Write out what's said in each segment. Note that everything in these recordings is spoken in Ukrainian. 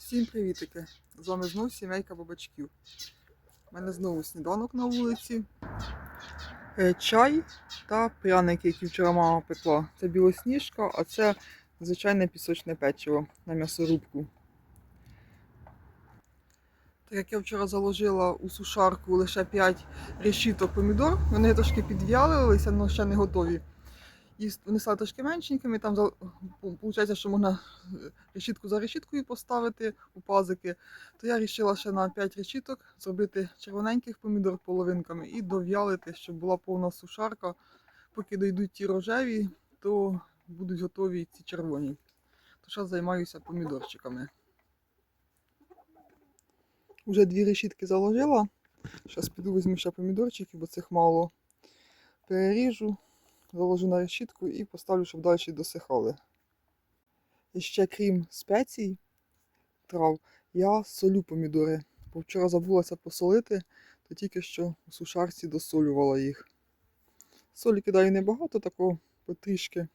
Всім привітики! З вами знову сімейка бабачків. У мене знову сніданок на вулиці. Е, Чай та пряники, які вчора мама пекла. Це білосніжка, а це звичайне пісочне печиво на м'ясорубку. Так як я вчора заложила у сушарку лише 5 решіток помідор, вони трошки підв'ялилися, але ще не готові. І вони стали трошки меншенькими. Там виходить, що можна е, решітку за решіткою поставити у пазики. То я вирішила ще на 5 решіток зробити червоненьких помідор половинками і дов'ялити, щоб була повна сушарка. Поки дійдуть ті рожеві, то будуть готові ці червоні. То зараз займаюся помідорчиками. Уже дві решітки заложила. Зараз піду візьму ще помідорчики, бо цих мало. Переріжу, заложу на решітку і поставлю, щоб далі досихали. І ще крім спецій, трав, я солю помідори. Бо вчора забулася посолити, то тільки що у сушарці досолювала їх. Солі кидаю небагато, такого потрішки.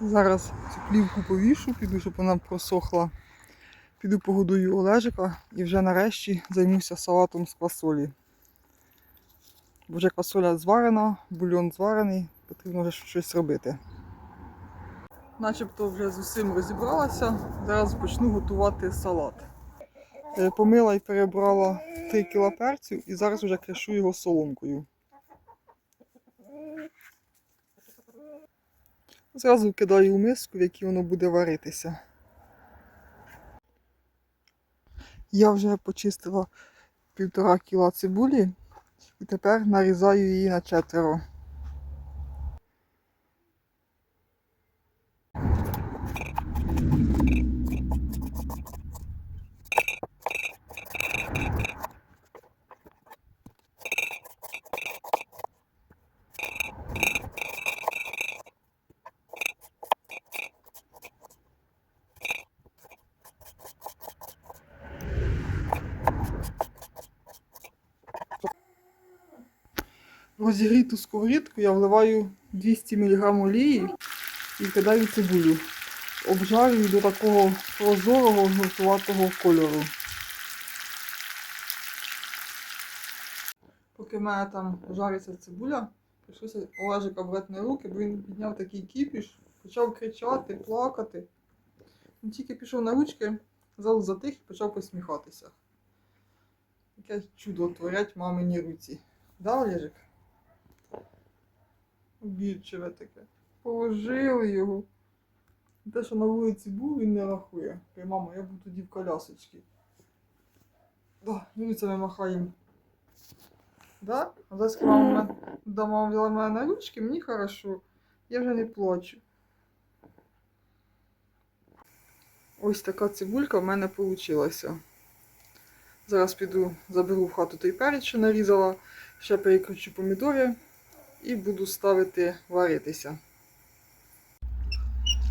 Зараз цю плівку повішу, піду, щоб вона просохла. Піду погодую Олежика і вже нарешті займуся салатом з квасолі. Бо вже квасоля зварена, бульйон зварений, потрібно вже щось робити. Начебто вже з усім розібралася. Зараз почну готувати салат. Е, Помила і перебрала 3 кіла перцю і зараз вже кришу його соломкою. Зразу кидаю у миску, в якій воно буде варитися. Я вже почистила півтора кіла цибулі і тепер нарізаю її на четверо. Розігріту сковорідку я вливаю 200 мг олії і кидаю цибулю. Обжарюю до такого прозорого жовтуватого кольору. Поки в мене там жариться цибуля, прийшлося Олежика брати на руки, бо він підняв такий кіпіш, почав кричати, плакати. Він тільки пішов на ручки, зал затих і почав посміхатися. Яке чудо творять мамині руці. Да, Олежик? Обідчиве таке. Положили його. Те, що на вулиці був, він не рахує. Каже, мама, я був тоді в колясочці. Да, ну і це ми махаємо. Да? А зараз мама, да, взяла мене на ручки, мені хорошо. Я вже не плачу. Ось така цибулька в мене вийшла. Зараз піду, заберу в хату той перець, що нарізала, ще перекручу помідори і буду ставити варитися.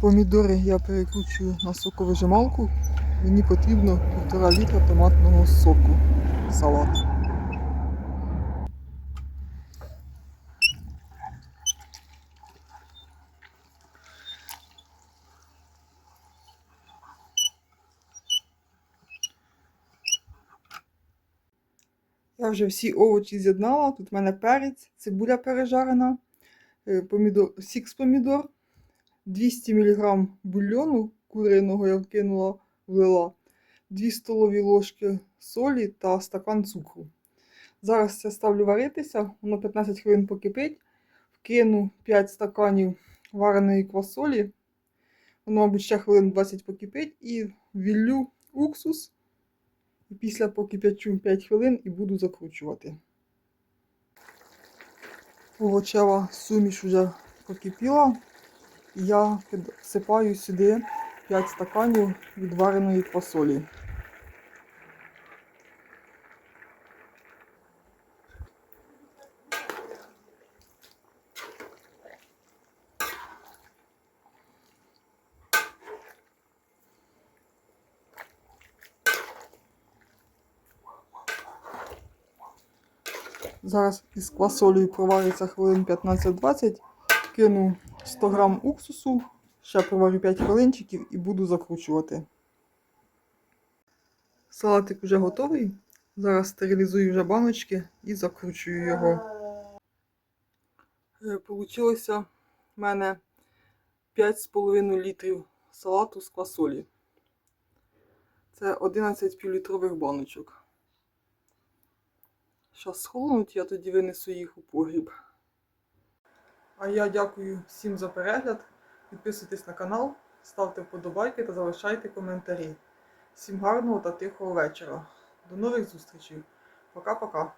Помідори я перекручую на соковижималку. Мені потрібно 1,5 літра томатного соку. Салат. Я вже всі овочі з'єднала. Тут в мене перець, цибуля пережарена, е, помідор, сік з помідор, 200 мг бульйону куриного я вкинула, влила, 2 столові ложки солі та стакан цукру. Зараз це ставлю варитися, воно 15 хвилин покипить. Вкину 5 стаканів вареної квасолі. Воно, мабуть, ще хвилин 20 покипить і віллю уксус. І після покипячу 5 хвилин і буду закручувати. Овочева суміш вже покипіла. Я всипаю сюди 5 стаканів відвареної квасолі. Зараз із квасолею провариться хвилин 15-20. Кину 100 грам уксусу, Ще проварю 5 хвилинчиків і буду закручувати. Салатик вже готовий. Зараз стерилізую вже баночки і закручую його. Е, Получилося в мене 5,5 літрів салату з квасолі. Це 11 півлітрових баночок. Зараз схолонуть, я тоді винесу їх у погріб. А я дякую всім за перегляд. Підписуйтесь на канал, ставте вподобайки та залишайте коментарі. Всім гарного та тихого вечора. До нових зустрічей. Пока-пока.